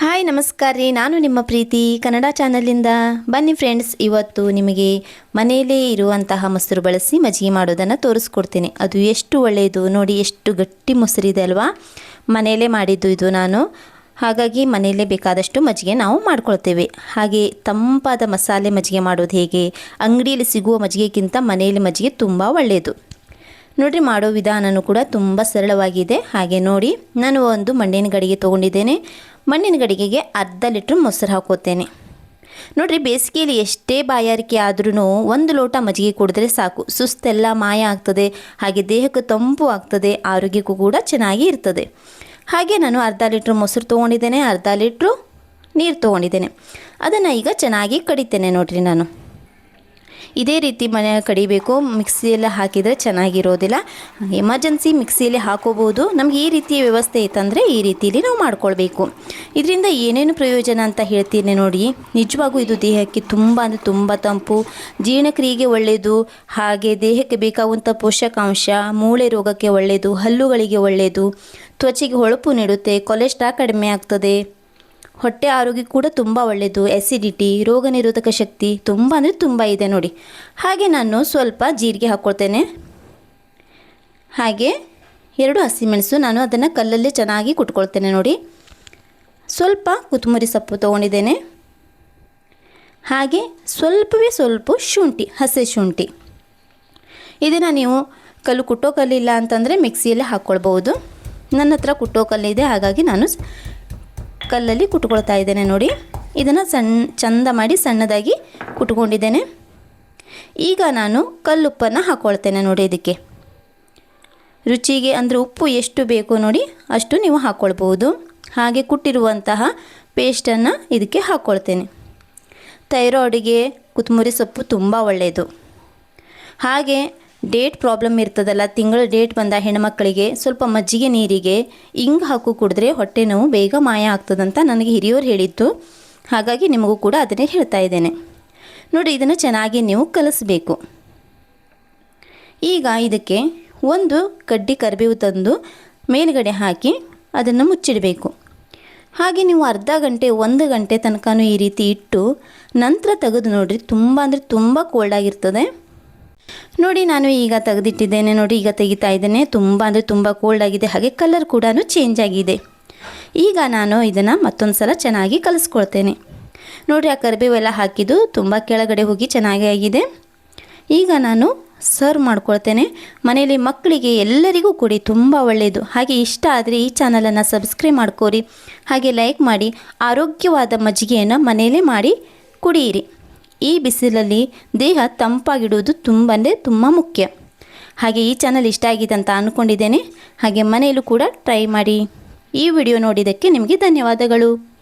Hi, ನಮಸ್ಕಾರ ರೀ. ನಾನು ನಿಮ್ಮ ಪ್ರೀತಿ ಕನ್ನಡ ಚಾನಲಿಂದ. ಬನ್ನಿ ಫ್ರೆಂಡ್ಸ್, ಇವತ್ತು ನಿಮಗೆ ಮನೆಯಲ್ಲೇ ಇರುವಂತಹ ಮೊಸರು ಬಳಸಿ ಮಜ್ಜಿಗೆ ಮಾಡೋದನ್ನು ತೋರಿಸ್ಕೊಡ್ತೀನಿ. ಅದು ಎಷ್ಟು ಒಳ್ಳೆಯದು ನೋಡಿ, ಎಷ್ಟು ಗಟ್ಟಿ ಮೊಸರಿದೆ ಅಲ್ವಾ? ಮನೆಯಲ್ಲೇ ಮಾಡಿದ್ದು ಇದು ನಾನು. ಹಾಗಾಗಿ ಮನೆಯಲ್ಲೇ ಬೇಕಾದಷ್ಟು ಮಜ್ಜಿಗೆ ನಾವು ಮಾಡ್ಕೊಳ್ತೇವೆ. ಹಾಗೆ ತಂಪಾದ ಮಸಾಲೆ ಮಜ್ಜಿಗೆ ಮಾಡೋದು ಹೇಗೆ? ಅಂಗಡಿಯಲ್ಲಿ ಸಿಗುವ ಮಜ್ಜಿಗೆಗಿಂತ ಮನೆಯಲ್ಲಿ ಮಜ್ಜಿಗೆ ತುಂಬ ಒಳ್ಳೆಯದು ನೋಡಿರಿ, ಮಾಡೋ ವಿಧಾನವೂ ಕೂಡ ತುಂಬ ಸರಳವಾಗಿದೆ. ಹಾಗೆ ನೋಡಿ, ನಾನು ಒಂದು ಮಂಡೇನ ಗಡಿಗೆ ತೊಗೊಂಡಿದ್ದೇನೆ. ಮಣ್ಣಿನ ಗಡಿಗೆಗೆ ಅರ್ಧ ಲೀಟ್ರ್ ಮೊಸರು ಹಾಕೋತೇನೆ ನೋಡಿರಿ, ಬೇಸಿಗೆಯಲ್ಲಿ ಎಷ್ಟೇ ಬಾಯಾರಿಕೆ ಆದ್ರೂ ಒಂದು ಲೋಟ ಮಜ್ಜಿಗೆ ಕುಡಿದ್ರೆ ಸಾಕು. ಸುಸ್ತೆಲ್ಲ ಮಾಯ ಆಗ್ತದೆ, ಹಾಗೆ ದೇಹಕ್ಕೆ ತಂಪು ಆಗ್ತದೆ, ಆರೋಗ್ಯಕ್ಕೂ ಕೂಡ ಚೆನ್ನಾಗಿ ಇರ್ತದೆ. ಹಾಗೆ ನಾನು ಅರ್ಧ ಲೀಟ್ರ್ ಮೊಸರು ತೊಗೊಂಡಿದ್ದೇನೆ, ಅರ್ಧ ಲೀಟ್ರು ನೀರು ತೊಗೊಂಡಿದ್ದೇನೆ. ಅದನ್ನು ಈಗ ಚೆನ್ನಾಗಿ ಕಡಿತೇನೆ ನೋಡಿರಿ ನಾನು. ಇದೇ ರೀತಿ ಮನೆ ಕಡಿಬೇಕು, ಮಿಕ್ಸಿಯಲ್ಲಿ ಹಾಕಿದರೆ ಚೆನ್ನಾಗಿರೋದಿಲ್ಲ. ಎಮರ್ಜೆನ್ಸಿ ಮಿಕ್ಸಿಯಲ್ಲಿ ಹಾಕೋಬೋದು ನಮ್ಗೆ ಈ ರೀತಿಯ ವ್ಯವಸ್ಥೆ ಇತ್ತಂದರೆ ಈ ರೀತಿಯಲ್ಲಿ ನಾವು ಮಾಡ್ಕೊಳ್ಬೇಕು. ಇದರಿಂದ ಏನೇನು ಪ್ರಯೋಜನ ಅಂತ ಹೇಳ್ತೀನಿ ನೋಡಿ. ನಿಜವಾಗೂ ಇದು ದೇಹಕ್ಕೆ ತುಂಬ ಅಂದರೆ ತುಂಬ ತಂಪು. ಜೀರ್ಣಕ್ರಿಯೆಗೆ ಒಳ್ಳೆಯದು ಹಾಗೆ ದೇಹಕ್ಕೆ ಬೇಕಾಗುವಂಥ ಪೋಷಕಾಂಶ, ಮೂಳೆ ರೋಗಕ್ಕೆ ಒಳ್ಳೆಯದು ಹಲ್ಲುಗಳಿಗೆ ಒಳ್ಳೆಯದು ತ್ವಚೆಗೆ ಹೊಳಪು ನೀಡುತ್ತೆ, ಕೊಲೆಸ್ಟ್ರಾಲ್ ಕಡಿಮೆ ಆಗ್ತದೆ. ಹೊಟ್ಟೆ ಆರೋಗ್ಯ ಕೂಡ ತುಂಬ ಒಳ್ಳೆಯದು ಎಸಿಡಿಟಿ ರೋಗ ನಿರೋಧಕ ಶಕ್ತಿ ತುಂಬ ಅಂದರೆ ತುಂಬ ಇದೆ ನೋಡಿ. ಹಾಗೆ ನಾನು ಸ್ವಲ್ಪ ಜೀರಿಗೆ ಹಾಕ್ಕೊಳ್ತೇನೆ ಹಾಗೆ ಎರಡು ಹಸಿಮೆಣಸು ನಾನು ಅದನ್ನು ಕಲ್ಲಲ್ಲಿ ಚೆನ್ನಾಗಿ ಕುಟ್ಕೊಳ್ತೇನೆ ನೋಡಿ. ಸ್ವಲ್ಪ ಕೊತ್ತಂಬರಿ ಸೊಪ್ಪು ತೊಗೊಂಡಿದ್ದೇನೆ. ಹಾಗೆ ಸ್ವಲ್ಪವೇ ಸ್ವಲ್ಪ ಶುಂಠಿ, ಹಸಿ ಶುಂಠಿ. ಇದನ್ನು ನೀವು ಕಲ್ಲು ಕುಟ್ಟೋ ಕಲ್ಲಿಲ್ಲ ಅಂತಂದರೆ ಮಿಕ್ಸಿಯಲ್ಲಿ ಹಾಕ್ಕೊಳ್ಬೋದು ನನ್ನ ಹತ್ರ ಕುಟ್ಟೋ ಕಲ್ಲಿದೆ, ಹಾಗಾಗಿ ನಾನು ಕಲ್ಲಲ್ಲಿ ಕುಟ್ಕೊಳ್ತಾ ಇದ್ದೇನೆ ನೋಡಿ. ಇದನ್ನು ಸಣ್ಣ ಚಂದ ಮಾಡಿ ಸಣ್ಣದಾಗಿ ಕುಟ್ಕೊಂಡಿದ್ದೇನೆ. ಈಗ ನಾನು ಕಲ್ಲುಪ್ಪನ್ನು ಹಾಕ್ಕೊಳ್ತೇನೆ ನೋಡಿ ಇದಕ್ಕೆ. ರುಚಿಗೆ ಅಂದರೆ ಉಪ್ಪು ಎಷ್ಟು ಬೇಕು ನೋಡಿ ಅಷ್ಟು ನೀವು ಹಾಕ್ಕೊಳ್ಬೋದು ಹಾಗೆ ಕುಟ್ಟಿರುವಂತಹ ಪೇಸ್ಟನ್ನು ಇದಕ್ಕೆ ಹಾಕ್ಕೊಳ್ತೇನೆ ಥೈರಾಯ್ಡಿಗೆ ಕೊತ್ತಂಬರಿ ಸೊಪ್ಪು ತುಂಬ ಒಳ್ಳೆಯದು. ಹಾಗೆ ಡೇಟ್ ಪ್ರಾಬ್ಲಮ್ ಇರ್ತದಲ್ಲ, ತಿಂಗಳ ಡೇಟ್ ಬಂದ ಹೆಣ್ಮಕ್ಳಿಗೆ ಸ್ವಲ್ಪ ಮಜ್ಜಿಗೆ ನೀರಿಗೆ ಹಿಂಗೆ ಹಾಕು ಕುಡಿದ್ರೆ ಹೊಟ್ಟೆ ನೋವು ಬೇಗ ಮಾಯ ಆಗ್ತದಂತ ನನಗೆ ಹಿರಿಯವರು ಹೇಳಿತ್ತು ಹಾಗಾಗಿ ನಿಮಗೂ ಕೂಡ ಅದನ್ನೇ ಹೇಳ್ತಾ ಇದ್ದೇನೆ. ನೋಡಿ, ಇದನ್ನು ಚೆನ್ನಾಗಿ ನೀವು ಕಲಿಸ್ಬೇಕು. ಈಗ ಇದಕ್ಕೆ ಒಂದು ಕಡ್ಡಿ ಕರಿಬೇವು ತಂದು ಮೇಲುಗಡೆ ಹಾಕಿ ಅದನ್ನು ಮುಚ್ಚಿಡಬೇಕು. ಹಾಗೆ ನೀವು ಅರ್ಧ ಗಂಟೆ, ಒಂದು ಗಂಟೆ ತನಕನೂ ಈ ರೀತಿ ಇಟ್ಟು ನಂತರ ತೆಗೆದು ನೋಡಿರಿ, ತುಂಬ ಅಂದರೆ ತುಂಬ ಕೋಲ್ಡ್ ಆಗಿರ್ತದೆ. ನೋಡಿ, ನಾನು ಈಗ ತೆಗೆದಿಟ್ಟಿದ್ದೇನೆ. ನೋಡಿ, ಈಗ ತೆಗಿತಾ ಇದ್ದೇನೆ. ತುಂಬ ಅಂದರೆ ತುಂಬ ಕೋಲ್ಡ್ ಆಗಿದೆ. ಹಾಗೆ ಕಲರ್ ಕೂಡ ಚೇಂಜ್ ಆಗಿದೆ. ಈಗ ನಾನು ಇದನ್ನು ಮತ್ತೊಂದು ಸಲ ಚೆನ್ನಾಗಿ ಕಲಿಸ್ಕೊಳ್ತೇನೆ. ನೋಡಿ, ಆ ಕರಿಬೇವೆಲ್ಲ ಹಾಕಿದ್ದು ತುಂಬ ಕೆಳಗಡೆ ಹೋಗಿ ಚೆನ್ನಾಗಿ ಆಗಿದೆ. ಈಗ ನಾನು ಸರ್ವ್ ಮಾಡ್ಕೊಳ್ತೇನೆ. ಮನೆಯಲ್ಲಿ ಮಕ್ಕಳಿಗೆ ಎಲ್ಲರಿಗೂ ಕೊಡಿ, ತುಂಬ ಒಳ್ಳೆಯದು ಹಾಗೆ ಇಷ್ಟ ಆದರೆ ಈ ಚಾನಲನ್ನು ಸಬ್ಸ್ಕ್ರೈಬ್ ಮಾಡ್ಕೋರಿ. ಹಾಗೆ ಲೈಕ್ ಮಾಡಿ, ಆರೋಗ್ಯವಾದ ಮಜ್ಜಿಗೆಯನ್ನು ಮನೆಯಲ್ಲೇ ಮಾಡಿ ಕುಡಿಯಿರಿ. ಈ ಬಿಸಿಲಲ್ಲಿ ದೇಹ ತಂಪಾಗಿಡುವುದು ತುಂಬನೇ ತುಂಬ ಮುಖ್ಯ. ಹಾಗೆ ಈ ಚಾನಲ್ ಇಷ್ಟ ಆಗಿದೆ ಅಂತ ಅಂದ್ಕೊಂಡಿದ್ದೇನೆ ಹಾಗೆ ಮನೆಯಲ್ಲೂ ಕೂಡ ಟ್ರೈ ಮಾಡಿ. ಈ ವಿಡಿಯೋ ನೋಡಿದ್ದಕ್ಕೆ ನಿಮಗೆ ಧನ್ಯವಾದಗಳು.